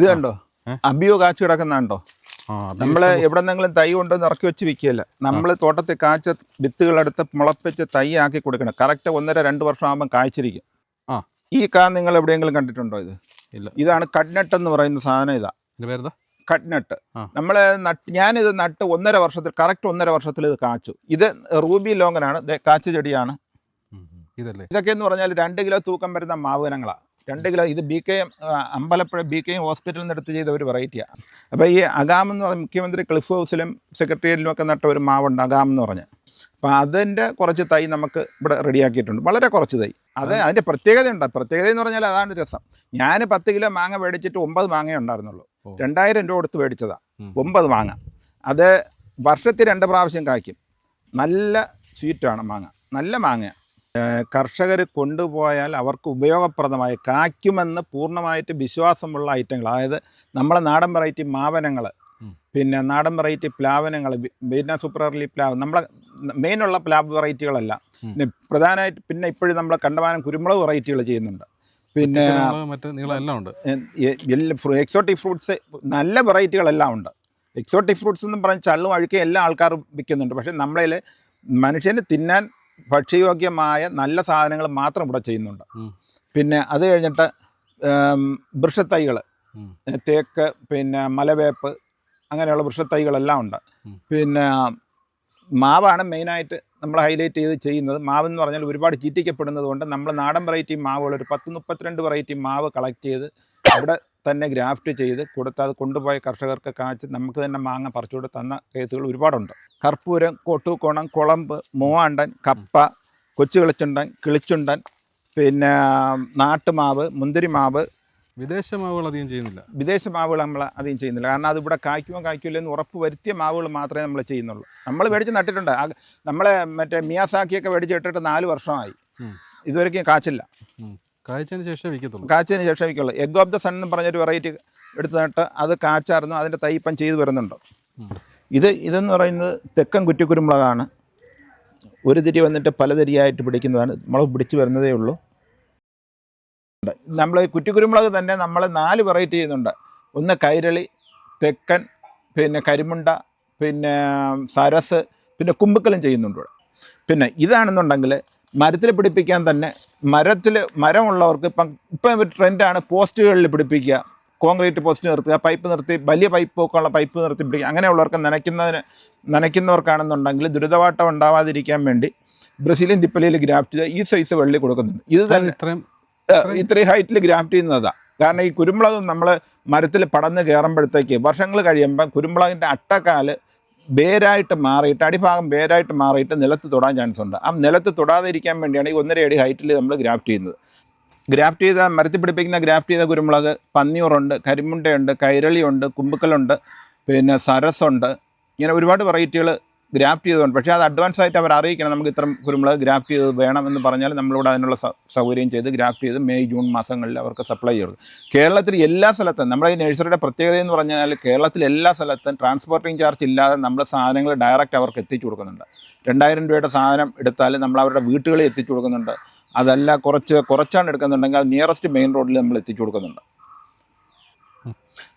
ഇത് കണ്ടോ? അബിയോ കാച്ചു കിടക്കുന്ന കണ്ടോ? നമ്മൾ എവിടെന്നെങ്കിലും തൈ കൊണ്ടുവന്ന് ഇറക്കി വെച്ച് വിൽക്കുകയല്ല. നമ്മൾ തോട്ടത്തിൽ കാച്ച വിത്തുകളെടുത്ത് മുളപ്പിച്ച് തൈ ആക്കി കൊടുക്കണം. കറക്റ്റ് ഒന്നര രണ്ട് വർഷം ആകുമ്പോൾ കായ്ച്ചിരിക്കും. ആ. ഈ കാ നിങ്ങൾ എവിടെയെങ്കിലും കണ്ടിട്ടുണ്ടോ ഇത്? ഇല്ല. ഇതാണ് കട്നട്ട് എന്ന് പറയുന്ന സാധനം ഇതാ. പേരെന്താ? കട്നട്ട്. ആ. നമ്മൾ നട്ട് ഞാനിത് നട്ട് ഒന്നര വർഷത്തിൽ കറക്റ്റ് ഒന്നര വർഷത്തിൽ ഇത് കാച്ചു. ഇത് റൂബി ലോങ്ങനാണ്. കാച്ചു ചെടിയാണ്. ഇതല്ലേ? ഇതൊക്കെ എന്ന് പറഞ്ഞാൽ രണ്ട് കിലോ തൂക്കം വരുന്ന മാവുകനങ്ങളാണ് രണ്ട് കിലോ ഇത് B K M Ambalappuzha B K M ഹോസ്പിറ്റലിൽ നിന്ന് എടുത്ത് ചെയ്ത ഒരു വെറൈറ്റിയാണ് അപ്പോൾ ഈ അഗാം എന്ന് പറഞ്ഞ മുഖ്യമന്ത്രി ക്ലിഫ് ഹൗസിലും സെക്രട്ടേറിയറ്റിലും ഒക്കെ നട്ട ഒരു മാവുണ്ട് അഗാം എന്ന് പറഞ്ഞ്. അപ്പോൾ അതിന്റെ കുറച്ച് തൈ നമുക്ക് ഇവിടെ റെഡിയാക്കിയിട്ടുണ്ട് വളരെ കുറച്ച് തൈ. അത് അതിന്റെ പ്രത്യേകതയുണ്ട്. പ്രത്യേകത എന്ന് പറഞ്ഞാൽ അതാണ് രസം. ഞാൻ പത്ത് കിലോ മാങ്ങ മേടിച്ചിട്ട് ഒമ്പത് മാങ്ങ ഉണ്ടായിരുന്നുള്ളൂ. രണ്ടായിരം രൂപ കൊടുത്ത് മേടിച്ചതാണ്. ഒമ്പത് മാങ്ങ. അത് വർഷത്തിൽ രണ്ട് പ്രാവശ്യം കായ്ക്കും. നല്ല സ്വീറ്റാണ് മാങ്ങ. നല്ല മാങ്ങ കർഷകർ കൊണ്ടുപോയാൽ അവർക്ക് ഉപയോഗപ്രദമായി കായ്ക്കുമെന്ന് പൂർണമായിട്ട് വിശ്വാസമുള്ള ഐറ്റങ്ങൾ. അതായത് നമ്മളെ നാടൻ വെറൈറ്റി മാവനങ്ങൾ പിന്നെ നാടൻ വെറൈറ്റി പ്ലാവനങ്ങൾ പിന്നെ സൂപ്പർ അർലി പ്ലാവ് നമ്മളെ മെയിനുള്ള പ്ലാവ് വെറൈറ്റികളല്ല. പിന്നെ പ്രധാനമായിട്ട് പിന്നെ ഇപ്പോഴും നമ്മൾ കണ്ടമാനം കുരുമുളക് വെറൈറ്റികൾ ചെയ്യുന്നുണ്ട്. പിന്നെ എക്സോട്ടിക് ഫ്രൂട്ട്സ് നല്ല വെറൈറ്റികളെല്ലാം ഉണ്ട്. എക്സോട്ടിക് ഫ്രൂട്ട്സ് എന്ന് പറഞ്ഞ് ചള്ളും അഴുക്കും എല്ലാ ആൾക്കാരും വിൽക്കുന്നുണ്ട്. പക്ഷേ നമ്മളതിൽ മനുഷ്യന് തിന്നാൻ ഭക്ഷ്യയോഗ്യമായ നല്ല സാധനങ്ങൾ മാത്രം ഇവിടെ ചെയ്യുന്നുണ്ട്. പിന്നെ അത് കഴിഞ്ഞിട്ട് വൃക്ഷത്തൈകൾ തേക്ക് പിന്നെ മലവേപ്പ് അങ്ങനെയുള്ള വൃക്ഷത്തൈകളെല്ലാം ഉണ്ട്. പിന്നെ മാവാണ് മെയിനായിട്ട് നമ്മൾ ഹൈലൈറ്റ് ചെയ്ത് ചെയ്യുന്നത്. മാവ് എന്ന് പറഞ്ഞാൽ ഒരുപാട് ചീറ്റിക്കപ്പെടുന്നത് കൊണ്ട് നമ്മൾ നാടൻ വെറൈറ്റി മാവുകൾ ഒരു പത്ത് മുപ്പത്തിരണ്ട് വെറൈറ്റി മാവ് കളക്ട് ചെയ്ത് അവിടെ തന്നെ ഗ്രാഫ്റ്റ് ചെയ്ത് കൊടുത്ത് അത് കൊണ്ടുപോയ കർഷകർക്ക് കാച്ച് നമുക്ക് തന്നെ മാങ്ങ പറിച്ചുകൂടെ തന്ന കേസുകൾ ഒരുപാടുണ്ട്. കർപ്പൂരം കൊട്ടുകോണം കുളമ്പ് മൂവാണ്ടൻ കപ്പ കൊച്ചു കിളിച്ചുണ്ടൻ കിളിച്ചുണ്ടൻ പിന്നെ നാട്ടുമാവ് മുന്തിരിമാവ്. വിദേശ മാവുകൾ അധികം ചെയ്യുന്നില്ല. വിദേശ മാവുകൾ നമ്മൾ അധികം ചെയ്യുന്നില്ല. കാരണം അത് ഇവിടെ കായ്ക്കുമോ കായ്ക്കില്ല എന്ന് ഉറപ്പ് വരുത്തിയ മാവുകൾ മാത്രമേ നമ്മൾ ചെയ്യുന്നുള്ളൂ. നമ്മൾ മേടിച്ച് നട്ടിട്ടുണ്ട്. നമ്മളെ മറ്റേ മിയാസാക്കിയൊക്കെ മേടിച്ച് ഇട്ടിട്ട് നാല് വർഷമായി. ഇതുവരെയ്ക്കും കാച്ചില്ല. ശേഷമേ ശേഷം വിൽക്കത്തുള്ളൂ. കാഴ്ചയ്ക്ക് ശേഷം വിൽക്കുള്ളൂ. എഗ് ഓഫ് ദ സൺ എന്ന് പറഞ്ഞൊരു വെറൈറ്റി എടുത്തു നട്ട് അത് കാച്ചായിരുന്നു അതിന്റെ തൈപ്പം ചെയ്തു വരുന്നുണ്ട്. ഇത് ഇതെന്ന് പറയുന്നത് തെക്കൻ കുറ്റിക്കുരുമുളകാണ്. ഒരു തിരി വന്നിട്ട് പല തിരിയായിട്ട് പിടിക്കുന്നതാണ്. മുളക് പിടിച്ച് വരുന്നതേ ഉള്ളൂ. നമ്മൾ കുറ്റിക്കുരുമുളക് തന്നെ നമ്മൾ നാല് വെറൈറ്റി ചെയ്യുന്നുണ്ട്. ഒന്ന് കൈരളി തെക്കൻ പിന്നെ കരിമുണ്ട പിന്നെ സരസ് പിന്നെ കുമ്പുക്കലും ചെയ്യുന്നുണ്ട് ഇവിടെ. പിന്നെ ഇതാണെന്നുണ്ടെങ്കിൽ മരത്തിൽ പിടിപ്പിക്കാൻ തന്നെ മരത്തിൽ മരമുള്ളവർക്ക് ഇപ്പം ഇപ്പം ഒരു ട്രെൻഡാണ് പോസ്റ്റുകളിൽ പിടിപ്പിക്കുക. കോൺക്രീറ്റ് പോസ്റ്റ് നിർത്തുക പൈപ്പ് നിർത്തി വലിയ പൈപ്പ് ഉള്ള പൈപ്പ് നിർത്തി പിടിക്കുക. അങ്ങനെയുള്ളവർക്ക് നനയ്ക്കുന്നതിന് നനയ്ക്കുന്നവർക്കാണെന്നുണ്ടെങ്കിൽ ദുരിതവാട്ടം ഉണ്ടാവാതിരിക്കാൻ വേണ്ടി ബ്രസീലിയൻ തിപ്പലിയിൽ ഗ്രാഫ്റ്റ് ചെയ്ത് ഈ സൈസ് വെള്ളി കൊടുക്കുന്നുണ്ട്. ഇത് തന്നെ ഇത്രയും ഇത്രയും ഹൈറ്റിൽ ഗ്രാഫ്റ്റ് ചെയ്യുന്നതാണ് കാരണം ഈ കുരുമുളക് നമ്മൾ മരത്തിൽ പടന്ന് കയറുമ്പോഴത്തേക്ക് വർഷങ്ങൾ കഴിയുമ്പോൾ കുരുമുളകിന്റെ അട്ടക്കാൽ വേരായിട്ട് മാറിയിട്ട് അടിഭാഗം വേരായിട്ട് മാറിയിട്ട് നിലത്ത് തൊടാൻ ചാൻസ് ഉണ്ട്. ആ നിലത്ത് തൊടാതെ ഇരിക്കാൻ വേണ്ടിയാണ് ഈ ഒന്നര അടി ഹൈറ്റിൽ നമ്മൾ ഗ്രാഫ്റ്റ് ചെയ്യുന്നത്. ഗ്രാഫ്റ്റ് ചെയ്ത മരത്തി പിടിപ്പിക്കുന്ന ഗ്രാഫ്റ്റ് ചെയ്ത കുരുമുളക് പന്നിയൂറുണ്ട് കരിമുണ്ടയുണ്ട് കൈരളിയുണ്ട് കുമ്പുക്കലുണ്ട് പിന്നെ സരസുണ്ട് ഇങ്ങനെ ഒരുപാട് വെറൈറ്റികൾ ഗ്രാഫ്റ്റ് ചെയ്തുകൊണ്ട് പക്ഷേ അത് അഡ്വാൻസ് ആയിട്ട് അവർ അറിയിക്കണം. നമുക്ക് ഇത്ര കുരുമുളക് ഗ്രാഫ്റ്റ് ചെയ്ത് വേണമെന്ന് പറഞ്ഞാൽ നമ്മളിവിടെ അതിനുള്ള സൗകര്യം ചെയ്ത് ഗ്രാഫ്റ്റ് ചെയ്ത് മെയ് ജൂൺ മാസങ്ങളിൽ അവർക്ക് സപ്ലൈ ചെയ്തു കേരളത്തിൽ എല്ലാ സ്ഥലത്തും നമ്മുടെ ഈ നഴ്സറിയുടെ പ്രത്യേകത എന്ന് പറഞ്ഞാൽ കേരളത്തിൽ എല്ലാ സ്ഥലത്തും ട്രാൻസ്പോർട്ടിംഗ് ചാർജ് ഇല്ലാതെ നമ്മൾ സാധനങ്ങൾ ഡയറക്റ്റ് അവർക്ക് എത്തിച്ചു കൊടുക്കുന്നുണ്ട്. രണ്ടായിരം രൂപയുടെ സാധനം എടുത്താൽ നമ്മൾ അവരുടെ വീട്ടുകളിൽ എത്തിച്ചു കൊടുക്കുന്നുണ്ട്. അതല്ല കുറച്ച് കുറച്ചാണ് എടുക്കുന്നുണ്ടെങ്കിൽ അത് നിയറസ്റ്റ് മെയിൻ റോഡിൽ നമ്മൾ എത്തിച്ചു കൊടുക്കുന്നുണ്ട്.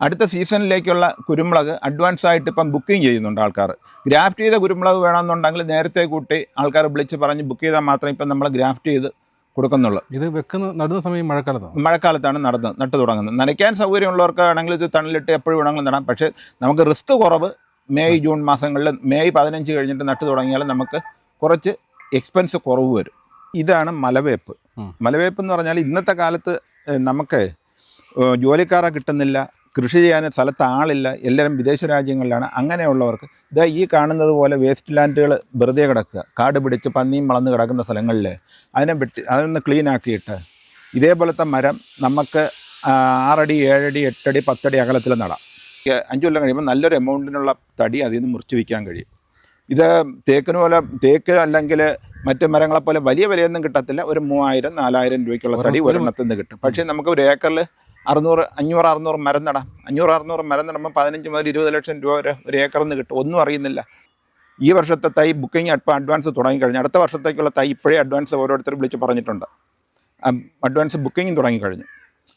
അടുത്ത സീസണിലേക്കുള്ള കുരുമുളക് അഡ്വാൻസ് ആയിട്ട് ഇപ്പം ബുക്കിംഗ് ചെയ്യുന്നുണ്ട് ആൾക്കാർ ഗ്രാഫ്റ്റ് ചെയ്ത കുരുമുളക് വേണമെന്നുണ്ടെങ്കിൽ നേരത്തെ കൂട്ടി ആൾക്കാർ വിളിച്ച് പറഞ്ഞ് ബുക്ക് ചെയ്താൽ മാത്രമേ ഇപ്പം നമ്മൾ ഗ്രാഫ്റ്റ് ചെയ്ത് കൊടുക്കുന്നുള്ളൂ. ഇത് വെക്കുന്ന നടുന്ന സമയം മഴക്കാലത്താണ്? മഴക്കാലത്താണ് നടന്ന് നട്ട് തുടങ്ങുന്നത്. നനയ്ക്കാൻ സൗകര്യമുള്ളവർക്ക് ആണെങ്കിൽ ഇത് തണലിട്ട് എപ്പോഴും വേണമെങ്കിലും നടാം പക്ഷേ നമുക്ക് റിസ്ക് കുറവ് മെയ് ജൂൺ മാസങ്ങളിൽ മെയ് പതിനഞ്ച് കഴിഞ്ഞിട്ട് നട്ട് തുടങ്ങിയാൽ നമുക്ക് കുറച്ച് എക്സ്പെൻസ് കുറവ് വരും. ഇതാണ് മലവേപ്പ്. മലവേപ്പ് എന്ന് പറഞ്ഞാൽ ഇന്നത്തെ കാലത്ത് നമുക്ക് ജോലിക്കാരെ കിട്ടുന്നില്ല കൃഷി ചെയ്യാൻ സ്ഥലത്ത് ആളില്ല എല്ലാവരും വിദേശ രാജ്യങ്ങളിലാണ്. അങ്ങനെയുള്ളവർക്ക് ഇതാ ഈ കാണുന്നത് പോലെ വേസ്റ്റ് ലാൻഡുകൾ വെറുതെ കിടക്കുക. കാട് പിടിച്ച് പന്നിയും വളർന്ന് കിടക്കുന്ന സ്ഥലങ്ങളിൽ അതിനെ വെട്ടി അതൊന്ന് ക്ലീൻ ആക്കിയിട്ട് ഇതേപോലത്തെ മരം നമുക്ക് ആറടി ഏഴടി എട്ടടി പത്തടി അകലത്തിൽ നടാം. അഞ്ചു കൊല്ലം കഴിയുമ്പോൾ നല്ലൊരു എമൗണ്ടിനുള്ള തടി അതിൽ നിന്ന് മുറിച്ച് വിൽക്കാൻ കഴിയും. ഇത് തേക്കിന് പോലെ തേക്ക് അല്ലെങ്കിൽ മറ്റു മരങ്ങളെ പോലെ വലിയ വിലയൊന്നും കിട്ടത്തില്ല. ഒരു മൂവായിരം നാലായിരം രൂപയ്ക്കുള്ള തടി ഒരു- ഒരെണ്ണത്തിൽ നിന്ന് കിട്ടും. പക്ഷേ നമുക്ക് ഒരു ഏക്കറിൽ അറുന്നൂറ് അഞ്ഞൂറ് അറുന്നൂറ് മരം നടാം. അഞ്ഞൂറ് അറുന്നൂറ് മരം നടുമ്പോൾ പതിനഞ്ച് മുതൽ ഇരുപത് ലക്ഷം രൂപ വരെ ഒരു ഏക്കറിൽ നിന്ന് കിട്ടും. ഒന്നും അറിയുന്നില്ല. ഈ വർഷത്തെ തൈ ബുക്കിംഗ് അഡ്വാൻസ് തുടങ്ങിക്കഴിഞ്ഞു. അടുത്ത വർഷത്തേക്കുള്ള തൈ ഇപ്പോഴേ അഡ്വാൻസ് ഓരോരുത്തർ വിളിച്ച് പറഞ്ഞിട്ടുണ്ട്. അഡ്വാൻസ് ബുക്കിംഗ് തുടങ്ങിക്കഴിഞ്ഞു.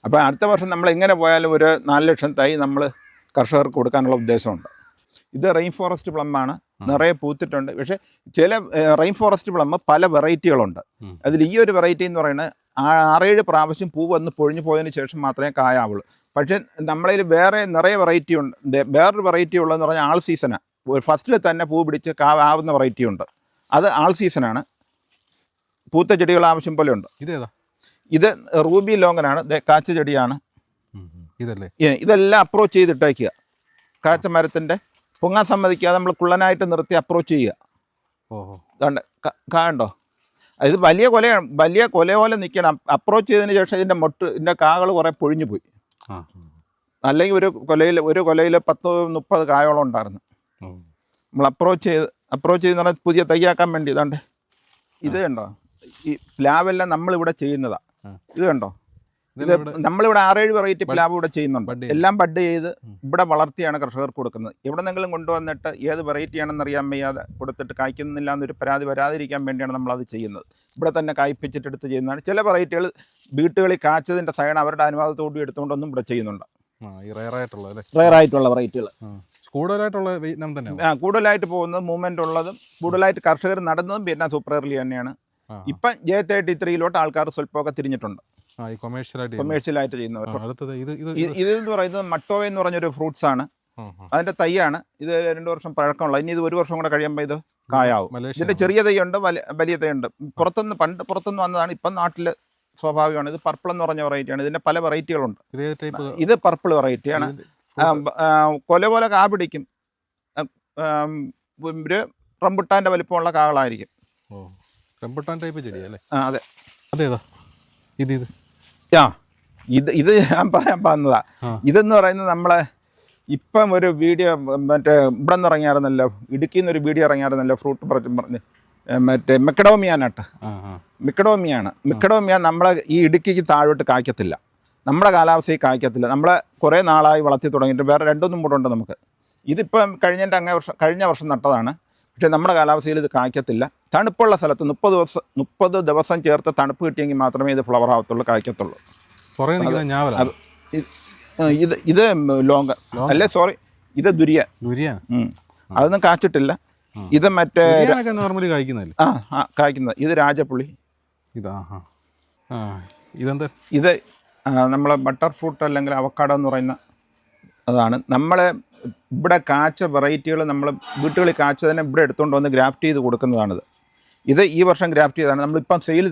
അപ്പോൾ അടുത്ത വർഷം നമ്മൾ എങ്ങനെ പോയാലും ഒരു നാല് ലക്ഷം തൈ നമ്മൾ കർഷകർക്ക് കൊടുക്കാനുള്ള ഉദ്ദേശമുണ്ട്. ഇത് റെയിൻ ഫോറസ്റ്റ് പ്ലമ്മാണ് നിറയെ പൂത്തിട്ടുണ്ട്. പക്ഷേ ചില റെയിൻ ഫോറസ്റ്റ് പ്ലം പല വെറൈറ്റികളുണ്ട്. അതിൽ ഈ ഒരു വെറൈറ്റി എന്ന് പറയുന്നത് ആ- ആറേഴ് പ്രാവശ്യം പൂ വന്ന് പൊഴിഞ്ഞു പോയതിന് ശേഷം മാത്രമേ കായാവുള്ളൂ പക്ഷേ നമ്മളതിൽ വേറെ നിറയെ വെറൈറ്റി ഉണ്ട്. വേറൊരു വെറൈറ്റി ഉള്ളതെന്ന് പറഞ്ഞാൽ ആൾ സീസണാണ് ഫസ്റ്റിൽ തന്നെ പൂ പിടിച്ച് കാ ആവുന്ന വെറൈറ്റി ഉണ്ട്. അത് ആൾ സീസണാണ് പൂത്ത ചെടികൾ ആവശ്യം പോലെ ഉണ്ട്. ഇതേതാ? ഇത് റൂബി ലോങ്ങനാണ്. കാച്ച ചെടിയാണ്. ഇതല്ലേ? ഇതെല്ലാം അപ്രോച്ച് ചെയ്തിട്ടേക്കുക കാച്ച മരത്തിന്റെ പൊങ്ങാൻ സമ്മതിക്കാതെ നമ്മൾ കുള്ളനായിട്ട് നിർത്തി അപ്രോച്ച് ചെയ്യുക. ഓഹോ. കാണ്ടോ ഇത് വലിയ കൊലയാണ് വലിയ കൊല പോലെ നിൽക്കണം അപ്രോച്ച് ചെയ്തതിന് ശേഷം ഇതിന്റെ മൊട്ട് ഇതിന്റെ കാകൾ കുറേ പൊഴിഞ്ഞു പോയി. അല്ലെങ്കിൽ ഒരു കൊലയിൽ ഒരു കൊലയിൽ പത്ത് മുപ്പത് കായോളം ഉണ്ടായിരുന്നു. നമ്മൾ അപ്രോച്ച് ചെയ്ത് അപ്രോച്ച് ചെയ്തെന്ന് പറഞ്ഞാൽ പുതിയ തയ്യാക്കാൻ വേണ്ടി ഇതാണ്ട്. ഇത് കണ്ടോ? ഈ പ്ലാവെല്ലാം നമ്മളിവിടെ ചെയ്യുന്നതാണ് ഇത് കണ്ടോ? ഇത് നമ്മളിവിടെ ആറേഴ് വെറൈറ്റി പ്ലാവ് ഇവിടെ ചെയ്യുന്നുണ്ട്. എല്ലാം ബഡ് ചെയ്ത് ഇവിടെ വളർത്തിയാണ് കർഷകർക്ക് കൊടുക്കുന്നത്. എവിടെ നിന്നെങ്കിലും കൊണ്ടുവന്നിട്ട് ഏത് വെറൈറ്റി ആണെന്ന് അറിയാൻ വയ്യാതെ കൊടുത്തിട്ട് കായ്ക്കുന്നില്ല എന്നൊരു പരാതി വരാതിരിക്കാൻ വേണ്ടിയാണ് നമ്മളത് ചെയ്യുന്നത്. ഇവിടെ തന്നെ കായ്പിച്ചിട്ടെടുത്ത് ചെയ്യുന്നതാണ്. ചില വെറൈറ്റികൾ വീട്ടുകളിൽ കാച്ചതിന്റെ സൈഡ് അവരുടെ അനുവാദത്തോടുകൂടി എടുത്തുകൊണ്ടൊന്നും ഇവിടെ ചെയ്യുന്നുണ്ട്. റയർ ആയിട്ടുള്ള വെറൈറ്റികൾ. കൂടുതലായിട്ടുള്ള തന്നെ ആ കൂടുതലായിട്ട് പോകുന്നത് മൂവ്മെന്റ് ഉള്ളതും കൂടുതലായിട്ട് കർഷകർ നടന്നതും പിന്നെ സൂപ്പർ എർലി തന്നെയാണ്. ഇപ്പം ജെ തേർട്ടി ത്രീയിലോട്ട് ആൾക്കാർ സ്വല്പമൊക്കെ തിരിഞ്ഞിട്ടുണ്ട്. കൊമേഴ്ഷ്യലായിട്ട് ചെയ്യുന്നവർ ഇത് എന്ന് പറയുന്നത് മട്ടോ എന്ന് പറഞ്ഞൊരു ഫ്രൂട്ട്സ് ആണ്. അതിന്റെ തൈയാണ്. ഇത് രണ്ടു വർഷം പഴക്കമുള്ള. ഇനി ഇത് ഒരു വർഷം കൂടെ കഴിയുമ്പോൾ ഇത് കായാവും. ഇതിന്റെ ചെറിയ തൈയുണ്ട് വലിയ വലിയ തൈയുണ്ട്. പുറത്തുനിന്ന് പണ്ട് പുറത്തുനിന്ന് വന്നതാണ്. ഇപ്പം നാട്ടിൽ സ്വാഭാവികമാണ്. ഇത് പർപ്പിൾ എന്ന് പറഞ്ഞ വെറൈറ്റിയാണ് ഇതിന്റെ പല വെറൈറ്റികളുണ്ട് ഇതേ പർപ്പിൾ വെറൈറ്റിയാണ് കൊല പോലെ കാ പിടിക്കും. ഒരു റംബുട്ടാന്റെ വലിപ്പമുള്ള കാകളായിരിക്കും. റംബുട്ടാൻ ടൈപ്പ് ചെടിയല്ലേ അതെ. അതേതാ? ഇത് ഇത്. ആ ഇത് ഇത് ഞാൻ പറയാൻ പറഞ്ഞതാ. ഇതെന്ന് പറയുന്നത് നമ്മളെ ഇപ്പം ഒരു വീഡിയോ മറ്റേ ഇവിടെ നിന്ന് ഇറങ്ങിയായിരുന്നല്ലോ ഇടുക്കിയിൽ നിന്ന് ഒരു വീഡിയോ ഇറങ്ങിയായിരുന്നല്ലോ ഫ്രൂട്ട് പറഞ്ഞു പറഞ്ഞ് മറ്റേ മെക്കഡോമിയാനാട്ട്. മിക്കഡോമിയാണ്. മിക്കഡോമിയ നമ്മളെ ഈ ഇടുക്കിക്ക് താഴോട്ട് കായ്ക്കത്തില്ല. നമ്മുടെ കാലാവസ്ഥയിൽ കായ്ക്കത്തില്ല. നമ്മളെ കുറേ നാളായി വളർത്തി തുടങ്ങിയിട്ട് വേറെ രണ്ടൊന്നും കൂടെ ഉണ്ട് നമുക്ക്. ഇതിപ്പം കഴിഞ്ഞതിന്റെ അങ്ങേ വർഷം കഴിഞ്ഞ വർഷം നട്ടതാണ്. പക്ഷേ നമ്മുടെ കാലാവസ്ഥയിൽ ഇത് കായ്ക്കത്തില്ല. തണുപ്പുള്ള സ്ഥലത്ത് മുപ്പത് ദിവസം മുപ്പത് ദിവസം ചേർത്ത് തണുപ്പ് കിട്ടിയെങ്കിൽ മാത്രമേ ഇത് ഫ്ലവർ ആവത്തുള്ളൂ കായ്ക്കത്തുള്ളൂ. ഇത് ഇത് ലോങ്ക അല്ലേ സോറി ഇത് ദുരിയ. ദുരിയ. അതൊന്നും കാച്ചിട്ടില്ല. ഇത് മറ്റേ നോർമലി കഴിക്കുന്നതല്ലേ ആ കായ്ക്കുന്നത്. ഇത് രാജപ്പുളി ഇതാ ഇതെന്താ? ഇത് നമ്മളെ ബട്ടർ ഫ്രൂട്ട് അല്ലെങ്കിൽ അവക്കാടോ എന്ന് പറയുന്ന അതാണ്. നമ്മൾ ഇവിടെ കാച്ച വെറൈറ്റികൾ നമ്മൾ വീട്ടുകളിൽ കാച്ചതിനെ ഇവിടെ എടുത്തുകൊണ്ട് വന്ന് ഗ്രാഫ്റ്റ് ചെയ്ത് കൊടുക്കുന്നതാണിത്. ഇത് ഈ വർഷം ഗ്രാഫ്റ്റ് ചെയ്തതാണ്. നമ്മളിപ്പം സെയിൽ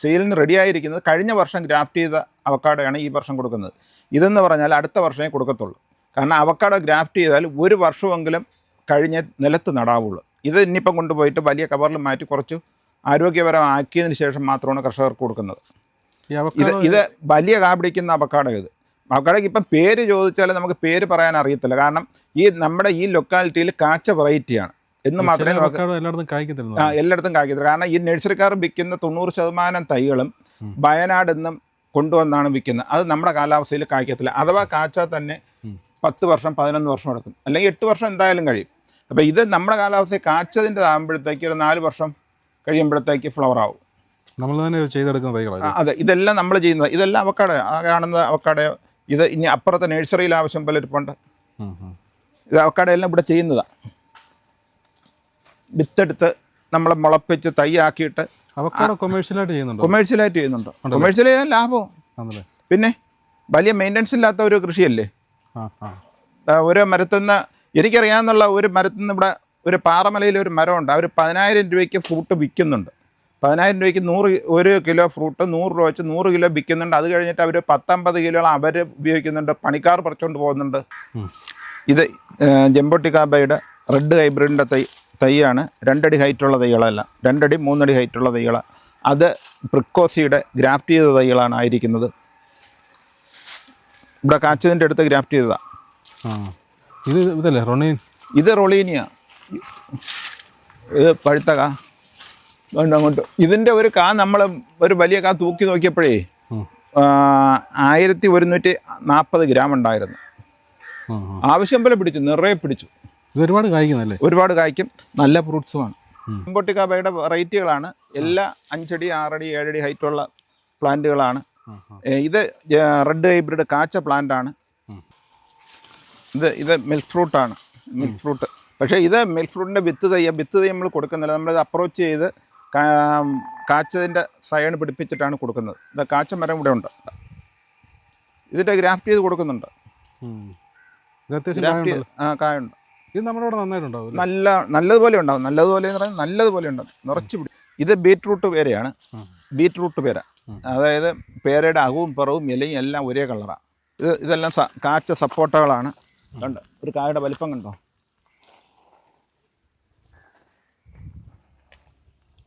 സെയിലിന് റെഡി ആയിരിക്കുന്നത് കഴിഞ്ഞ വർഷം ഗ്രാഫ്റ്റ് ചെയ്ത അവക്കാടോയാണ് ഈ വർഷം കൊടുക്കുന്നത്. ഇതെന്ന് പറഞ്ഞാൽ അടുത്ത വർഷമേ കൊടുക്കത്തുള്ളൂ. കാരണം അവക്കാടോ ഗ്രാഫ്റ്റ് ചെയ്താൽ ഒരു വർഷമെങ്കിലും കഴിഞ്ഞ് നിലത്ത് നടാവുള്ളൂ. ഇത് ഇനിയിപ്പം കൊണ്ടുപോയിട്ട് വലിയ കവറിൽ മാറ്റി കുറച്ച് ആരോഗ്യപരമാക്കിയതിന് ശേഷം മാത്രമാണ് കർഷകർക്ക് കൊടുക്കുന്നത്. ഇത് ഇത് വലിയ കാ പിടിക്കുന്ന അവക്കാടോ ഇത്. അവക്കാടോക്ക് ഇപ്പം പേര് ചോദിച്ചാൽ നമുക്ക് പേര് പറയാൻ അറിയത്തില്ല. കാരണം ഈ നമ്മുടെ ഈ ലൊക്കാലിറ്റിയിൽ കാച്ച വെറൈറ്റിയാണ് എന്ന് മാത്രമേ നമുക്ക് എല്ലായിടത്തും കായ്ക്കത്തില്ല. ആ, എല്ലായിടത്തും കായ്ക്കത്തില്ല. കാരണം ഈ നഴ്സറിക്കാർ വിൽക്കുന്ന തൊണ്ണൂറ് ശതമാനം തൈകളും. വയനാട് നിന്നും കൊണ്ടുവന്നാണ് വിൽക്കുന്നത്. അത് നമ്മുടെ കാലാവസ്ഥയിൽ കായ്ക്കത്തില്ല. അഥവാ കാച്ച തന്നെ. പത്ത് വർഷം പതിനൊന്ന് വർഷം എടുക്കും. അല്ലെങ്കിൽ എട്ട് വർഷം എന്തായാലും കഴിയും. അപ്പോൾ ഇത് നമ്മുടെ കാലാവസ്ഥയിൽ കാച്ചതിന്റെ ആകുമ്പോഴത്തേക്ക് ഒരു നാല് വർഷം കഴിയുമ്പോഴത്തേക്ക് ഫ്ലവർ ആവും. നമ്മൾ തന്നെ ചെയ്തെടുക്കുന്ന തൈകളാണ് അതെ. ഇതെല്ലാം നമ്മൾ ചെയ്യുന്നത്. ഇതെല്ലാം അവക്കാടെ ആ കാണുന്ന അവക്കാട ഇത് ഇനി അപ്പുറത്തെ നഴ്സറിയിൽ ആവശ്യം പോലെ ഇരിപ്പുണ്ട്. ഇത് അവക്കാടെല്ലാം ഇവിടെ ചെയ്യുന്നതാണ് വിത്തെടുത്ത് നമ്മൾ മുളപ്പിച്ച് തൈയാക്കിയിട്ട് കൊമേഴ്ഷ്യലായിട്ട് ചെയ്യുന്നുണ്ട്? കൊമേഴ്ഷ്യലായിട്ട് ചെയ്യുന്നുണ്ട്. കൊമേഴ്ഷ്യൽ ചെയ്യാൻ ലാഭവും. പിന്നെ വലിയ മെയിന്റനൻസ് ഇല്ലാത്ത ഒരു കൃഷിയല്ലേ? ആ ആ. ആ, ഒരു മരത്തിൽ നിന്ന് എനിക്കറിയാവുന്നുള്ള ഒരു മരത്തിൽ നിന്ന് ഇവിടെ ഒരു പാറമലയിൽ ഒരു മരമുണ്ട്. അവർ പതിനായിരം രൂപയ്ക്ക് ഫ്രൂട്ട് വിൽക്കുന്നുണ്ട്. പതിനായിരം രൂപയ്ക്ക് നൂറ് ഒരു കിലോ ഫ്രൂട്ട് നൂറ് രൂപ വെച്ച് നൂറ് കിലോ വിൽക്കുന്നുണ്ട്. അത് കഴിഞ്ഞിട്ട് അവർ പത്തമ്പത് കിലോ അവർ ഉപയോഗിക്കുന്നുണ്ട്. പണിക്കാർ പറിച്ചുകൊണ്ട് പോകുന്നുണ്ട്. ഇത് ജംബോട്ടിക്കാബയുടെ റെഡ് ഹൈബ്രിഡിന്റെ തൈ തൈയാണ്. രണ്ടടി ഹൈറ്റുള്ള തൈകളല്ല. രണ്ടടി മൂന്നടി ഹൈറ്റുള്ള തൈകൾ അത് പ്രിക്കോസിയുടെ ഗ്രാഫ്റ്റ് ചെയ്ത തൈകളാണ് ആയിരിക്കുന്നത്. ഇവിടെ കാച്ചതിന്റെ അടുത്ത് ഗ്രാഫ്റ്റ് ചെയ്തതാണ് ഇത് ഇതല്ലേ റൊണീൻ? ഇത് റൊളീനിയ. ഇത് പഴുത്ത കാ അതുകൊണ്ട് അങ്ങോട്ട്. ഇതിന്റെ ഒരു കാ നമ്മൾ ഒരു വലിയ കാ തൂക്കി നോക്കിയപ്പോഴേ ആയിരത്തി ഒരുന്നൂറ്റി നാൽപ്പത് ഗ്രാം ഉണ്ടായിരുന്നു. ആവശ്യം പോലെ പിടിച്ചു നിറയെ പിടിച്ചു. ഇത് ഒരുപാട് കായ്ക്കുന്നല്ലേ ഒരുപാട് കായ്ക്കും നല്ല ഫ്രൂട്ട്സുമാണ്. ഉം. കാബയുടെ വെറൈറ്റികളാണ്. എല്ലാ അഞ്ചടി ആറടി ഏഴടി ഹൈറ്റുള്ള പ്ലാന്റുകളാണ്. ഇത് റെഡ് ഹൈബ്രിഡ് കാച്ച പ്ലാന്റ് ആണ്. ഇത് ഇത് മിൽക്ക് ഫ്രൂട്ടാണ്. Milk fruit. പക്ഷേ ഇത് മിൽക്ക് ഫ്രൂട്ടിന്റെ വിത്ത് തൈ വിത്ത് തൈ നമ്മൾ കൊടുക്കുന്നില്ല. നമ്മളിത് അപ്രോച്ച് ചെയ്ത് കാച്ചതിന്റെ സൈഡ് പിടിപ്പിച്ചിട്ടാണ് കൊടുക്കുന്നത്. ഇത് കാച്ച മരം ഇവിടെ ഉണ്ട്. ഇതിന്റെ ഗ്രാഫ്റ്റ് ചെയ്ത് കൊടുക്കുന്നുണ്ട്. കായുണ്ട്. ഇത് നമ്മുടെ ഇവിടെ നന്നായിട്ടുണ്ടാവും നല്ല നല്ലതുപോലെ ഉണ്ടാവും. നല്ലതുപോലെ എന്ന് പറയുന്നത് നല്ലതുപോലെ ഉണ്ടാവും. നിറച്ച് പിടി ഇത് ബീറ്റ്റൂട്ട് പേരയാണ്. ബീറ്റ്റൂട്ട് പേര. അതായത് പേരയുടെ അകവും പിറവും ഇലയും എല്ലാം ഒരേ കളറാണ് ഇത് ഇതെല്ലാം കാച്ച സപ്പോട്ടകളാണ് കണ്ട്? ഒരു കായുടെ വലിപ്പം കണ്ടോ?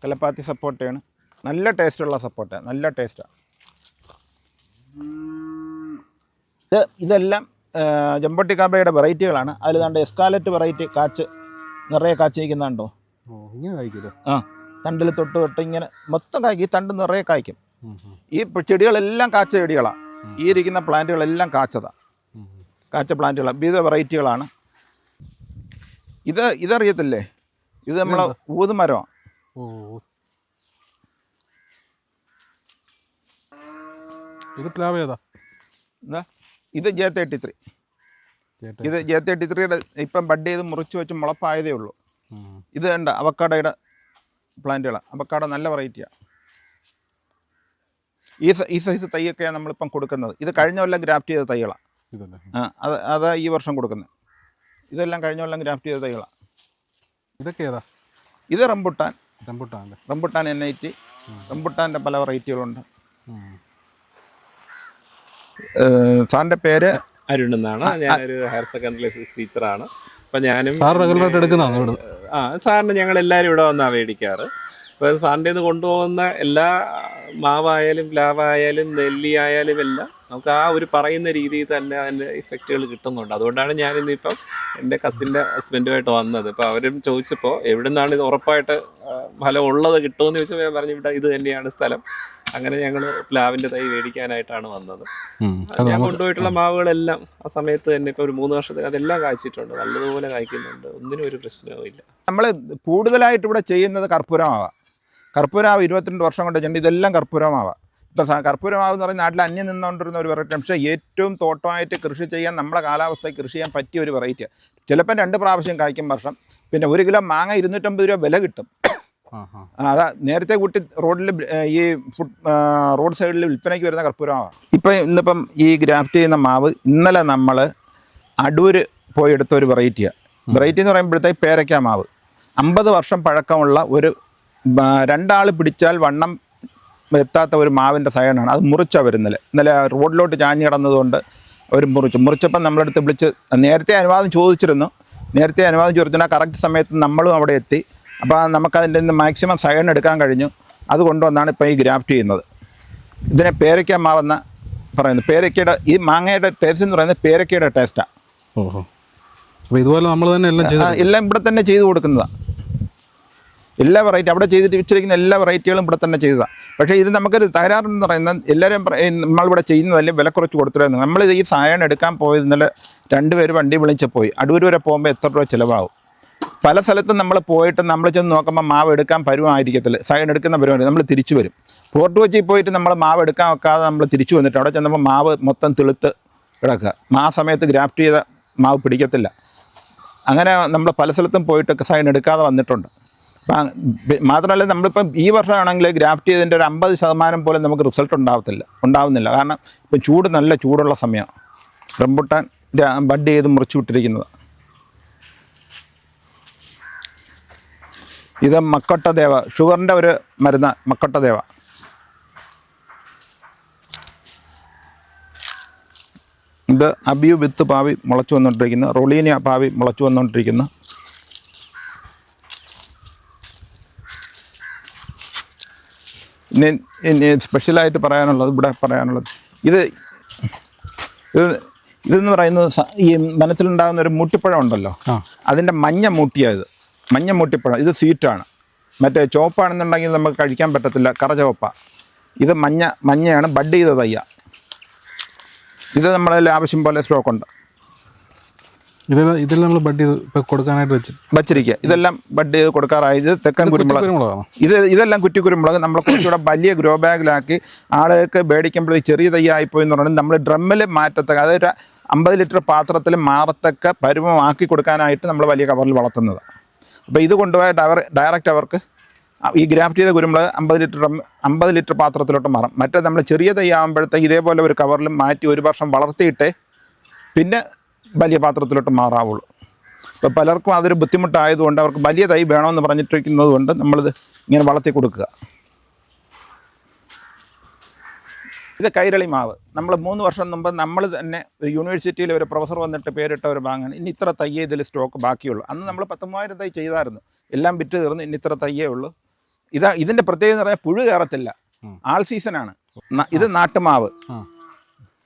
കലപ്പാത്തി സപ്പോട്ടയാണ് നല്ല ടേസ്റ്റുള്ള സപ്പോട്ട നല്ല ടേസ്റ്റാണ് ഇത് ഇതെല്ലാം ജമ്പട്ടി കാബയുടെ വെറൈറ്റികളാണ്. അതിൽ ദാണ്ട് എസ്കാലറ്റ് വെറൈറ്റി കാച്ച് നിറയെ കാച്ചിരിക്കുന്നുണ്ടോ ഇങ്ങനെ ആ തണ്ടിൽ തൊട്ട് തൊട്ട് ഇങ്ങനെ മൊത്തം കായ്ക്കും. ഈ തണ്ട് നിറയെ കായ്ക്കും. ഈ ചെടികളെല്ലാം കാച്ച ചെടികളാണ് ഈ ഇരിക്കുന്ന പ്ലാന്റുകളെല്ലാം കാച്ചതാണ്. കാച്ച പ്ലാന്റുകളാണ് വിവിധ വെറൈറ്റികളാണ്. ഇത് ഇതറിയത്തില്ലേ? ഇത് നമ്മളെ ഊതുമരമാണ് ഓ. ഇത് പ്ലാവ് ഏതാ? എന്താ ഇത് ജെ തേർട്ടി ത്രീ. ഇത് ജെ തേർട്ടി ത്രീയുടെ ഇപ്പം ബഡ് ചെയ്ത് മുറിച്ച് വെച്ച് മുളപ്പായതേ ഉള്ളൂ. ഇത് വേണ്ട അവക്കാടയുടെ പ്ലാന്റുകളാണ് അവക്കാട നല്ല വെറൈറ്റിയാണ് ഈ ഈ സൈസ് തൈയൊക്കെയാണ് നമ്മളിപ്പം കൊടുക്കുന്നത്. ഇത് കഴിഞ്ഞ കൊല്ലം ഗ്രാഫ്റ്റ് ചെയ്ത തൈകളാണ് ആ അത് അതാ ഈ വർഷം കൊടുക്കുന്നത് ഇതെല്ലാം കഴിഞ്ഞ കൊല്ലം ഗ്രാഫ്റ്റ് ചെയ്ത തൈകളാണ് ഇതൊക്കെ ഏതാ? ഇത് rambutan. Rambutan rambutan N I T. റംബുട്ടാന്റെ പല വെറൈറ്റികളുണ്ട്. സാറിന്റെ പേര്? അരുൺ എന്നാണ്. ഞാനൊരു ഹയർ സെക്കൻഡറി ടീച്ചറാണ്. അപ്പം ഞാനും സാർ റെഗുലറായിട്ട് എടുക്കുന്നതാണ് ആ സാറിന് ഞങ്ങൾ എല്ലാവരും ഇവിടെ വന്നാണ് മേടിക്കാറ്. അപ്പോൾ സാറിന്റെ നിന്ന് കൊണ്ടുപോകുന്ന എല്ലാ മാവായാലും പ്ലാവായാലും നെല്ലി ആയാലും എല്ലാം നമുക്ക് ആ ഒരു പറയുന്ന രീതിയിൽ തന്നെ അതിന്റെ ഇഫക്റ്റുകൾ കിട്ടുന്നുണ്ട്. അതുകൊണ്ടാണ് ഞാൻ ഇന്നിപ്പം എന്റെ കസിന്റെ ഹസ്ബൻഡുമായിട്ട് വന്നത്. ഇപ്പോൾ അവരും ചോദിച്ചപ്പോൾ എവിടെ നിന്നാണ് ഇത് ഉറപ്പായിട്ട് ഫലം ഉള്ളത് കിട്ടുമെന്ന് ചോദിച്ചപ്പോൾ ഞാൻ പറഞ്ഞു ഇവിടെ ഇത് തന്നെയാണ് സ്ഥലം. അങ്ങനെ ഞങ്ങൾ പ്ലാവിന്റെ തൈ മേടിക്കാനായിട്ടാണ് വന്നത്. ഞാൻ കൊണ്ടുപോയിട്ടുള്ള മാവുകളെല്ലാം ആ സമയത്ത് തന്നെ ഇപ്പോൾ ഒരു മൂന്ന് വർഷത്തിന് അതെല്ലാം കായ്ച്ചിട്ടുണ്ട് നല്ലതുപോലെ കായ്ക്കുന്നുണ്ട്. ഒന്നിനും ഒരു പ്രശ്നവും ഇല്ല നമ്മൾ കൂടുതലായിട്ട് ഇവിടെ ചെയ്യുന്നത് കർപ്പൂരമാവാം. കർപ്പൂരമാവ് ഇരുപത്തിരണ്ട് വർഷം കൊണ്ട് ചെണ്ട് ഇതെല്ലാം കർപ്പൂരമാവാം. ഇപ്പം കർപ്പൂരമാവ് എന്ന് പറയുന്ന നാട്ടിൽ അന്യം നിന്നുകൊണ്ടിരുന്ന ഒരു വെറൈറ്റി പക്ഷേ ഏറ്റവും തോട്ടമായിട്ട് കൃഷി ചെയ്യാൻ നമ്മുടെ കാലാവസ്ഥയ്ക്ക് കൃഷി ചെയ്യാൻ പറ്റിയ ഒരു വെറൈറ്റി ചിലപ്പം രണ്ട് പ്രാവശ്യം കായ്ക്കും വർഷം. പിന്നെ ഒരു കിലോ മാങ്ങ ഇരുന്നൂറ്റമ്പത് രൂപ വില കിട്ടും. അതാ നേരത്തെ കൂട്ടി റോഡിൽ ഈ ഫുഡ് റോഡ് സൈഡിൽ വിൽപ്പനയ്ക്ക് വരുന്ന കർപ്പൂരമാവ. ഇപ്പം ഇന്നിപ്പം ഈ ഗ്രാഫ്റ്റ് ചെയ്യുന്ന മാവ് ഇന്നലെ നമ്മൾ അടൂർ പോയി എടുത്ത ഒരു വെറൈറ്റിയാണ് വെറൈറ്റി എന്ന് പറയുമ്പോഴത്തേക്ക് പേരയ്ക്ക മാവ്. അമ്പത് വർഷം പഴക്കമുള്ള ഒരു രണ്ടാൾ പിടിച്ചാൽ വണ്ണം എത്താത്ത ഒരു മാവിന്റെ സൈഡാണ് അത് മുറിച്ചാണ് വരുന്നത് ഇന്നലെ റോഡിലോട്ട് ചാഞ്ഞ് കിടന്നതുകൊണ്ട് അവർ മുറിച്ചു. മുറിച്ചപ്പം നമ്മളടുത്ത് വിളിച്ച് നേരത്തെ അനുവാദം ചോദിച്ചിരുന്നു. നേരത്തെ അനുവാദം ചോദിച്ചാൽ കറക്റ്റ് സമയത്ത് നമ്മളും അവിടെ എത്തി. അപ്പോൾ നമുക്കതിന്റെ നിന്ന് മാക്സിമം സൈഡ് എടുക്കാൻ കഴിഞ്ഞു. അത് കൊണ്ടുവന്നാണ് ഇപ്പോൾ ഈ ഗ്രാഫ്റ്റ് ചെയ്യുന്നത്. ഇതിനെ പേരയ്ക്ക മാവെന്ന പറയുന്നത്. പേരയ്ക്കയുടെ ഈ മാങ്ങയുടെ ടേസ്റ്റ് എന്ന് പറയുന്നത് പേരയ്ക്കയുടെ ടേസ്റ്റാണ് ഓഹോ. അപ്പോൾ ഇതുപോലെ നമ്മൾ തന്നെ എല്ലാം എല്ലാം ഇവിടെ തന്നെ ചെയ്തു കൊടുക്കുന്നതാണ് എല്ലാ വെറൈറ്റി അവിടെ ചെയ്തിട്ട് വെച്ചിരിക്കുന്ന എല്ലാ വെറൈറ്റികളും ഇവിടെ തന്നെ ചെയ്തതാണ് പക്ഷേ ഇത് നമുക്കൊരു തകരാറെന്ന് പറയുന്നത് എല്ലാവരും നമ്മൾ നമ്മളിവിടെ ചെയ്യുന്നതല്ലേ വില കുറച്ച് കൊടുത്തിരുന്നു നമ്മളിത് ഈ സായണം എടുക്കാൻ പോയത് ഇന്നലെ രണ്ടുപേര് വണ്ടി വിളിച്ച് പോയി. അടൂർ വരെ പോകുമ്പോൾ എത്ര രൂപ ചിലവാകും? പല സ്ഥലത്തും നമ്മൾ പോയിട്ട് നമ്മൾ ചെന്ന് നോക്കുമ്പോൾ മാവ് എടുക്കാൻ പരുവായിരിക്കത്തില്ല. സൈഡ് എടുക്കുന്ന പരുവം നമ്മൾ തിരിച്ചു വരും. ഫോർട്ട് കൊച്ചിയിൽ പോയിട്ട് നമ്മൾ മാവ് എടുക്കാൻ വെക്കാതെ നമ്മൾ തിരിച്ചു വന്നിട്ട് അവിടെ ചെന്നപ്പോൾ മാവ് മൊത്തം തെളുത്ത് കിടക്കുക. മാ സമയത്ത് ഗ്രാഫ്റ്റ് ചെയ്ത മാവ് പിടിക്കത്തില്ല. അങ്ങനെ നമ്മൾ പല സ്ഥലത്തും പോയിട്ട് സൈൻ എടുക്കാതെ വന്നിട്ടുണ്ട്. മാത്രമല്ല നമ്മളിപ്പം ഈ വർഷമാണെങ്കിൽ ഗ്രാഫ്റ്റ് ചെയ്തതിന്റെ ഒരു അമ്പത് ശതമാനം പോലും നമുക്ക് റിസൾട്ട് ഉണ്ടാവത്തില്ല ഉണ്ടാവുന്നില്ല. കാരണം ഇപ്പം ചൂട് നല്ല ചൂടുള്ള സമയമാണ്. റംബുട്ടാൻ ബഡ് ചെയ്ത് മുറിച്ചു വിട്ടിരിക്കുന്നത്. ഇത് മക്കൊട്ടദേവ ഷുഗറിന്റെ ഒരു മരുന്ന് മക്കട്ടദേവ ഇത് അബിയു വിത്ത് പാവി മുളച്ചു വന്നുകൊണ്ടിരിക്കുന്നു റൊളീനിയ പാവി മുളച്ചു വന്നുകൊണ്ടിരിക്കുന്നു ഇനി ഇനി സ്പെഷ്യലായിട്ട് പറയാനുള്ളത് ഇവിടെ പറയാനുള്ളത്. ഇത് ഇത് ഇതെന്ന് പറയുന്നത് ഈ മനസ്സിലുണ്ടാകുന്ന ഒരു മുട്ടിപ്പഴം ഉണ്ടല്ലോ. അതിന്റെ മഞ്ഞ മൂട്ടിയത് മഞ്ഞ മൂട്ടിപ്പഴം. ഇത് സ്വീറ്റാണ്. മറ്റേ ചുവപ്പാണെന്നുണ്ടെങ്കിൽ നമുക്ക് കഴിക്കാൻ പറ്റത്തില്ല. കറ ചുവപ്പ ഇത് മഞ്ഞ മഞ്ഞയാണ്. ബഡ് ചെയ്ത തയ്യ. ഇത് നമ്മളതിൽ ആവശ്യം പോലെ സ്റ്റോക്ക് ഉണ്ട്. ഇതെല്ലാം ഇതെല്ലാം നമ്മൾ ബഡ് ചെയ്ത് ഇപ്പൊ കൊടുക്കാനായിട്ട് വെച്ച് വച്ചിരിക്കുക. ഇതെല്ലാം ബഡ് ചെയ്ത് കൊടുക്കാറായി. ഇത് തെക്കൻ കുരുമുളക്. കുരുമുളകാണോ? ഇത് ഇതെല്ലാം കുറ്റി കുരുമുളക്. നമ്മൾ കുറച്ചുകൂടെ വലിയ ഗ്രോ ബാഗിലാക്കി ആളുകൾക്ക് മേടിക്കുമ്പോൾ ചെറിയ തയ്യായിപ്പോയി എന്ന് പറഞ്ഞാൽ നമ്മൾ ഡ്രമ്മിൽ മാറ്റത്തക്ക അതായത് ഒരു അമ്പത് ലിറ്റർ പാത്രത്തിൽ മാറത്തക്ക പരുവമാക്കി കൊടുക്കാനായിട്ട് നമ്മൾ വലിയ കവറിൽ വളർത്തുന്നത്. അപ്പോൾ ഇത് കൊണ്ടുപോയ അവർ ഡയറക്റ്റ് അവർക്ക് ഈ ഗ്രാഫ്റ്റ് ചെയ്ത കുരുമുളക് അമ്പത് ലിറ്റർ ഡ്രം അമ്പത് ലിറ്റർ പാത്രത്തിലോട്ട് മാറും. മറ്റേ നമ്മൾ ചെറിയ തയ്യാകുമ്പോഴത്തേക്ക് ഇതേപോലെ ഒരു കവറിൽ മാറ്റി ഒരു വർഷം വളർത്തിയിട്ട് പിന്നെ വലിയ പാത്രത്തിലോട്ട് മാറാവുള്ളൂ. ഇപ്പോൾ പലർക്കും അതൊരു ബുദ്ധിമുട്ടായതുകൊണ്ട് അവർക്ക് വലിയ തൈ വേണമെന്ന് പറഞ്ഞിട്ടിരിക്കുന്നത് കൊണ്ട് നമ്മളിത് ഇങ്ങനെ വളർത്തി കൊടുക്കുക. ഇത് കൈരളി മാവ്. നമ്മൾ മൂന്ന് വർഷം മുമ്പ് നമ്മൾ തന്നെ ഒരു യൂണിവേഴ്സിറ്റിയിൽ ഒരു പ്രൊഫസർ വന്നിട്ട് പേരിട്ട ഒരു ബാങ്ങാണ് ഇനി ഇത്ര തയ്യേ ഇതിൽ സ്റ്റോക്ക് ബാക്കിയുള്ളൂ. അന്ന് നമ്മൾ പത്ത് തൈ ചെയ്തായിരുന്നു. എല്ലാം വിറ്റ് തീർന്ന് ഇനി ഇത്ര തയ്യേ ഉള്ളൂ. ഇതാ ഇതിന്റെ പ്രത്യേകത എന്ന് പറഞ്ഞാൽ പുഴു കയറത്തില്ല. ആൾ സീസണാണ്. ഇത് നാട്ടുമാവ്.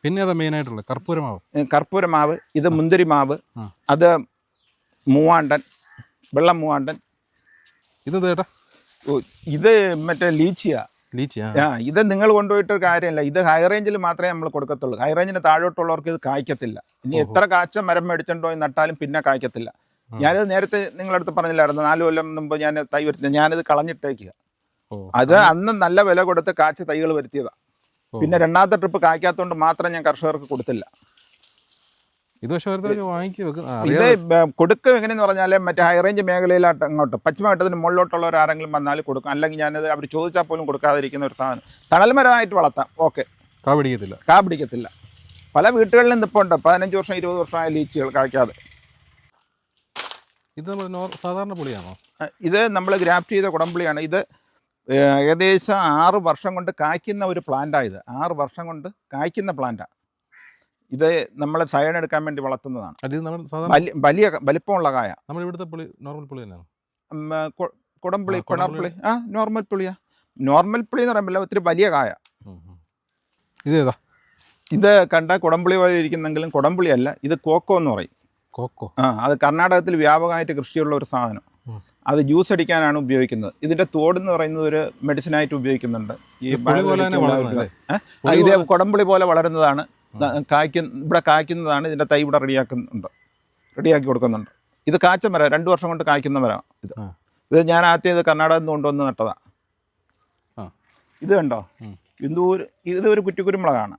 പിന്നെ അതാ മെയിനായിട്ടുള്ളത് കർപ്പൂരമാവ് കർപ്പൂരമാവ് ഇത് മുന്തിരി മാവ് അത് മൂവാണ്ടൻ വെള്ളം മൂവാണ്ടൻ. ഇത് ചേട്ടാ ഓ, ഇത് മറ്റേ ലീച്ചിയാ. ലീച്ചിയാ? ആ ഇത് നിങ്ങൾ കൊണ്ടുപോയിട്ട് കാര്യമില്ല. ഇത് ഹൈ റേഞ്ചിൽ മാത്രമേ നമ്മൾ കൊടുക്കത്തുള്ളൂ. ഹൈ റേഞ്ചിന് താഴോട്ടുള്ളവർക്ക് ഇത് കായ്ക്കത്തില്ല. ഇനി എത്ര കാച്ച മരം മേടിച്ചോണ്ടോ നട്ടാലും പിന്നെ കായ്ക്കത്തില്ല. ഞാനിത് നേരത്തെ നിങ്ങളടുത്ത് പറഞ്ഞില്ലായിരുന്നു. നാല് കൊല്ലം മുമ്പ് ഞാൻ തൈ വരുത്തി ഞാനിത് കളഞ്ഞിട്ടേക്കുക അത് അന്ന് നല്ല വില കൊടുത്ത് കാച്ച തൈകൾ വരുത്തിയതാ. ഓ. പിന്നെ രണ്ടാമത്തെ ട്രിപ്പ് കായ്ക്കാത്തതുകൊണ്ട് മാത്രം ഞാൻ കർഷകർക്ക് കൊടുത്തില്ല. ഇത് പക്ഷെ വാങ്ങിക്കി ഇത് കൊടുക്കും എങ്ങനെയെന്ന് പറഞ്ഞാൽ മറ്റേ ഹൈ റേഞ്ച് മേഖലയിലോട്ട് അങ്ങോട്ട് പശ്ചിമഘട്ടത്തിന് മുകളിലോട്ടുള്ളവർ ആരെങ്കിലും വന്നാൽ കൊടുക്കും. അല്ലെങ്കിൽ ഞാനത് അവർ ചോദിച്ചാൽ പോലും കൊടുക്കാതിരിക്കുന്ന ഒരു സാധനം. തണൽമരമായിട്ട് വളർത്താം. ഓക്കെ. കാ പിടിക്കത്തില്ല. കാ പിടിക്കത്തില്ല. പല വീട്ടുകളിലും നിപ്പുണ്ട് പതിനഞ്ച് വർഷം ഇരുപത് വർഷമായ ലീച്ചുകൾ കായ്ക്കാതെ. ഇത് സാധാരണ പുളിയാണോ? ഇത് നമ്മൾ ഗ്രാഫ്റ്റ് ചെയ്ത കുടംപുളിയാണ്. ഇത് ഏകദേശം ആറ് വർഷം കൊണ്ട് കായ്ക്കുന്ന ഒരു പ്ലാന്റാണ് ഇത്. ആറ് വർഷം കൊണ്ട് കായ്ക്കുന്ന പ്ലാന്റാണ് ഇത് നമ്മൾ സയൺ എടുക്കാൻ വേണ്ടി വളർത്തുന്നതാണ്. വലിയ വലിപ്പമുള്ള കായ. നമ്മൾ ഇവിടുത്തെ പുളി നോർമൽ പുളി തന്നെയാണ്? കുടംപുളി ആ, ആ നോർമൽ പുളിയാ. നോർമൽ പുളി എന്ന് പറയുമ്പോൾ ഒത്തിരി വലിയ കായ. ഇതേതാ ഇത് കണ്ട കുടംപുളി പോലെ ഇരിക്കുന്നെങ്കിലും കുടംപുളി അല്ല ഇത് കോക്കോ എന്ന് പറയും. കോക്കോ. ആ അത് കർണാടകത്തിൽ വ്യാപകമായിട്ട് കൃഷിയുള്ള ഒരു സാധനം. അത് ജ്യൂസ് അടിക്കാനാണ് ഉപയോഗിക്കുന്നത്. ഇതിന്റെ തോട് എന്ന് പറയുന്നത് ഒരു മെഡിസിൻ ആയിട്ട് ഉപയോഗിക്കുന്നുണ്ട്. ഈ ഇത് കൊടംപുളി പോലെ വളരുന്നതാണ്. കായ്ക്കുന്ന ഇവിടെ കായ്ക്കുന്നതാണ്. ഇതിന്റെ തൈ ഇവിടെ റെഡിയാക്കുന്നുണ്ട്. റെഡിയാക്കി കൊടുക്കുന്നുണ്ട്. ഇത് കാച്ച മരം രണ്ട് വർഷം കൊണ്ട് കായ്ക്കുന്ന മരം ഇത് ഇത് ഞാൻ ആദ്യം ഇത് കർണാടകത്തിൽ നിന്ന് കൊണ്ടുവന്ന് നട്ടതാ. ഇത് കണ്ടോ. ഇന്ദൂർ ഇത് ഒരു കുറ്റിക്കുരുമുളകാണ്.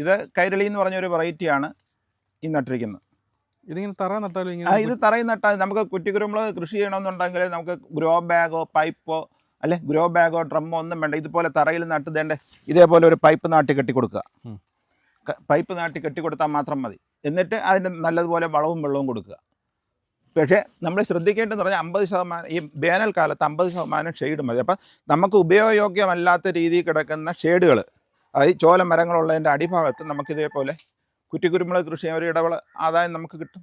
ഇത് കൈരളി എന്ന് പറഞ്ഞ ഒരു വെറൈറ്റിയാണ് ഈ നട്ടിരിക്കുന്നത്. ഇതിങ്ങനെ തറ നട്ടാലും ഇങ്ങനെ ഇത് തറയിൽ നട്ടാൽ നമുക്ക് കുറ്റിക്കുരുമുളക് കൃഷി ചെയ്യണമെന്നുണ്ടെങ്കിൽ നമുക്ക് ഗ്രോ ബാഗോ പൈപ്പോ അല്ലെ? ഗ്രോ ബാഗോ ഡ്രമ്മോ ഒന്നും വേണ്ട. ഇതുപോലെ തറയിൽ നട്ട് തേണ്ട ഇതേപോലെ ഒരു പൈപ്പ് നാട്ടി കെട്ടി കൊടുക്കുക. പൈപ്പ് നാട്ടി കെട്ടി കൊടുത്താൽ മാത്രം മതി. എന്നിട്ട് അതിന് നല്ലതുപോലെ വളവും വെള്ളവും കൊടുക്കുക. പക്ഷേ നമ്മൾ ശ്രദ്ധിക്കേണ്ടതെന്ന് പറഞ്ഞാൽ അമ്പത് ശതമാനം ഈ വേനൽക്കാലത്ത് അമ്പത് ശതമാനം ഷെയ്ഡ് മതി. അപ്പം നമുക്ക് ഉപയോഗയോഗ്യമല്ലാത്ത രീതിയിൽ കിടക്കുന്ന ഷെയ്ഡുകൾ അതായത് ചോല മരങ്ങളുള്ളതിന്റെ അടിഭാഗത്ത് നമുക്ക് ഇതേപോലെ കുറ്റിക്കുരുമുളക് കൃഷി ഒരു ഇടവള ആദായം നമുക്ക് കിട്ടും.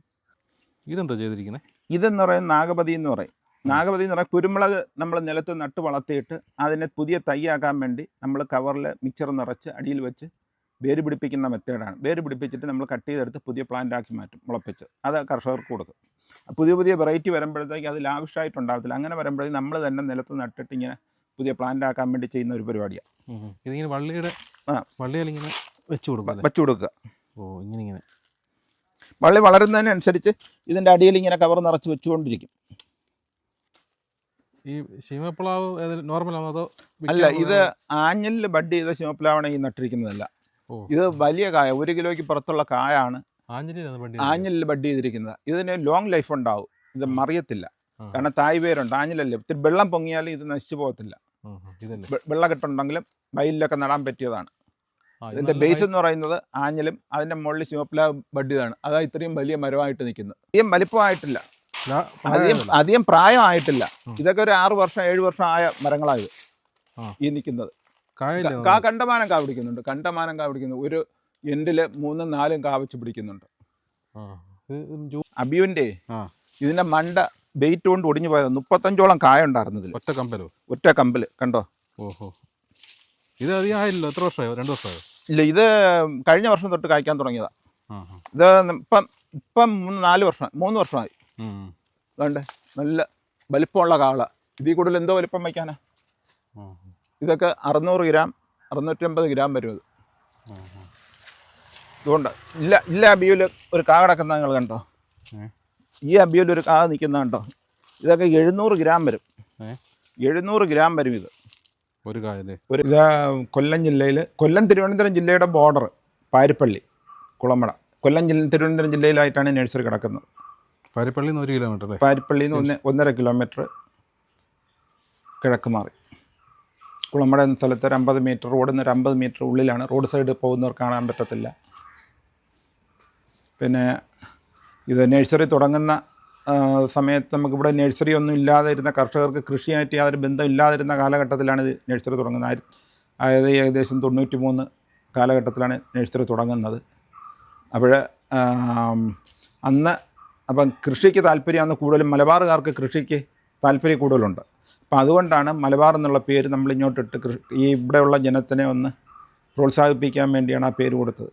ഇതെന്താ ചെയ്തിരിക്കുന്നത് ഇതെന്ന് പറയുന്നത് നാഗപതി എന്ന് പറയും. നാഗപതി എന്ന് പറയാം കുരുമുളക് നമ്മൾ നിലത്ത് നട്ട് വളർത്തിയിട്ട് അതിനെ പുതിയ തൈയാക്കാൻ വേണ്ടി നമ്മൾ കവറിൽ മിക്സർ നിറച്ച് അടിയിൽ വെച്ച് വേര് പിടിപ്പിക്കുന്ന മെത്തേഡാണ്. വേര് പിടിപ്പിച്ചിട്ട് നമ്മൾ കട്ട് ചെയ്തെടുത്ത് പുതിയ പ്ലാന്റ് ആക്കി മാറ്റും മുളപ്പിച്ച്. അത് കർഷകർക്ക് കൊടുക്കും. പുതിയ പുതിയ വെറൈറ്റി വരുമ്പോഴത്തേക്ക് അത് ലാവിഷായിട്ടുണ്ടാകത്തില്ല അങ്ങനെ വരുമ്പോഴത്തേക്ക് നമ്മൾ തന്നെ നിലത്ത് നട്ടിട്ട് ഇങ്ങനെ പുതിയ പ്ലാന്റ് ആക്കാൻ വേണ്ടി ചെയ്യുന്ന ഒരു പരിപാടിയാണ് ഇതിങ്ങനെ വള്ളിയുടെ ആ. വള്ളിയിൽ ഇങ്ങനെ വെച്ച് കൊടുക്കുക വെച്ചു കൊടുക്കുക. ഓ ഇങ്ങനെ ഇങ്ങനെ വള്ളി വളരുന്നതിനനുസരിച്ച് ഇതിന്റെ അടിയിൽ ഇങ്ങനെ കവർ നിറച്ച് വെച്ചുകൊണ്ടിരിക്കും. ഈ ശിമപ്ലാവ് നോർമൽ ആണോ അതോ അല്ല ഇത് ആഞ്ഞലിൽ ബഡ് ചെയ്ത ശിമപ്ലാവാണ് ഈ നട്ടിരിക്കുന്നതല്ല. ഇത് വലിയ കായ ഒരു കിലോയ്ക്ക് പുറത്തുള്ള കായാണ് ആഞ്ഞലിൽ ബഡ് ചെയ്തിരിക്കുന്നത്. ഇതിന് ലോങ് ലൈഫ് ഉണ്ടാവും. ഇത് മറിയത്തില്ല. കാരണം തായ് വേരുണ്ട്. ആഞ്ഞിലല്ലേ? ഇത്തിരി വെള്ളം പൊങ്ങിയാലും ഇത് നശിച്ചു പോകത്തില്ല. വെള്ളക്കെട്ടുണ്ടെങ്കിലും വയലിലൊക്കെ നടാൻ പറ്റിയതാണ്. ഇതിന്റെ ബേസ് എന്ന് പറയുന്നത് ആഞ്ഞലും അതിന്റെ മുകളിൽ ചുമപ്പില ബഡ് ചെയ്താണ് അതാ ഇത്രയും വലിയ മരമായിട്ട് നിൽക്കുന്നത്. അധികം വലിപ്പമായിട്ടില്ല. അധികം. അധികം പ്രായമായിട്ടില്ല. ഇതൊക്കെ ഒരു ആറു വർഷം ഏഴു വർഷം ആയ മരങ്ങളായത് ആ. ഈ നിൽക്കുന്നത്. കാ കണ്ടമാനം കാ പിടിക്കുന്നുണ്ട്. കണ്ടമാനം കാ പിടിക്കുന്നു. ഒരു എൻഡിൽ മൂന്നും നാലും കാ വെച്ച് പിടിക്കുന്നുണ്ട്. ആ. ഇത് ജൂ- ആ. ഇതിന്റെ മണ്ട ബെയ്റ്റ് കൊണ്ട് ഒടിഞ്ഞു പോയത്. മുപ്പത്തഞ്ചോളം കായ ഉണ്ടായിരുന്നതിൽ ഒറ്റ കമ്പലോ? ഒറ്റ കമ്പൽ. കണ്ടോ? ഓഹോ. ഇത് അധികം ആയില്ലല്ലോ? എത്ര വർഷമായോ? രണ്ട് വർഷമായോ? ഇല്ല ഇത് കഴിഞ്ഞ വർഷം തൊട്ട് കായ്ക്കാൻ തുടങ്ങിയതാ. ഇത് ഇപ്പം ഇപ്പം മൂന്ന് നാല് വർഷം മൂന്ന് വർഷമായി. അതുകൊണ്ട് നല്ല വലിപ്പമുള്ള കാള. ഇതിൽ കൂടുതൽ എന്തോ വലിപ്പം വയ്ക്കാനാ? ഇതൊക്കെ അറുന്നൂറ് ഗ്രാം അറുന്നൂറ്റമ്പത് ഗ്രാം വരും ഇത്. അതുകൊണ്ട് ഇതുകൊണ്ട് ഇല്ല ഇല്ല അബിയൂൽ ഒരു കാ കിടക്കുന്ന നിങ്ങൾ കണ്ടോ? ഈ അബിയിൽ ഒരു കാ നിൽക്കുന്ന കണ്ടോ? ഇതൊക്കെ എഴുന്നൂറ് ഗ്രാം വരും. എഴുന്നൂറ് ഗ്രാം വരും ഇത്. ഒരു ഒരു കൊല്ലം ജില്ലയിൽ കൊല്ലം തിരുവനന്തപുരം ജില്ലയുടെ ബോർഡർ പാരിപ്പള്ളി കുളമട കൊല്ലം ജില്ല തിരുവനന്തപുരം ജില്ലയിലായിട്ടാണ് നഴ്സറി കിടക്കുന്നത്. പാരിപ്പള്ളി ഒരു കിലോമീറ്റർ പാരിപ്പള്ളി ഒന്ന് ഒന്നര കിലോമീറ്റർ കിഴക്ക് മാറി. കുളമട എന്ന സ്ഥലത്ത് ഒരു അമ്പത് മീറ്റർ റോഡിൽ നിന്ന് ഒരു അമ്പത് മീറ്റർ ഉള്ളിലാണ്. റോഡ് സൈഡ് പോകുന്നവർ കാണാൻ പറ്റത്തില്ല. പിന്നെ ഇത് നഴ്സറി തുടങ്ങുന്ന സമയത്ത് നമുക്കിവിടെ നഴ്സറി ഒന്നും ഇല്ലാതിരുന്ന കർഷകർക്ക് കൃഷിയായിട്ട് യാതൊരു ബന്ധം ഇല്ലാതിരുന്ന കാലഘട്ടത്തിലാണ് ഇത് നഴ്സറി തുടങ്ങുന്നത്. അതായത് ഏകദേശം തൊണ്ണൂറ്റി മൂന്ന് കാലഘട്ടത്തിലാണ് നഴ്സറി തുടങ്ങുന്നത്. അപ്പോൾ അന്ന് അപ്പം കൃഷിക്ക് താല്പര്യം അന്ന് കൂടുതലും മലബാറുകാർക്ക് കൃഷിക്ക് താല്പര്യം കൂടുതലുണ്ട്. അപ്പം അതുകൊണ്ടാണ് മലബാർ എന്നുള്ള പേര് നമ്മൾ ഇങ്ങോട്ടിട്ട് കൃഷി ഈ ഇവിടെയുള്ള ജനത്തിനെ ഒന്ന് പ്രോത്സാഹിപ്പിക്കാൻ വേണ്ടിയാണ് ആ പേര് കൊടുത്തത്.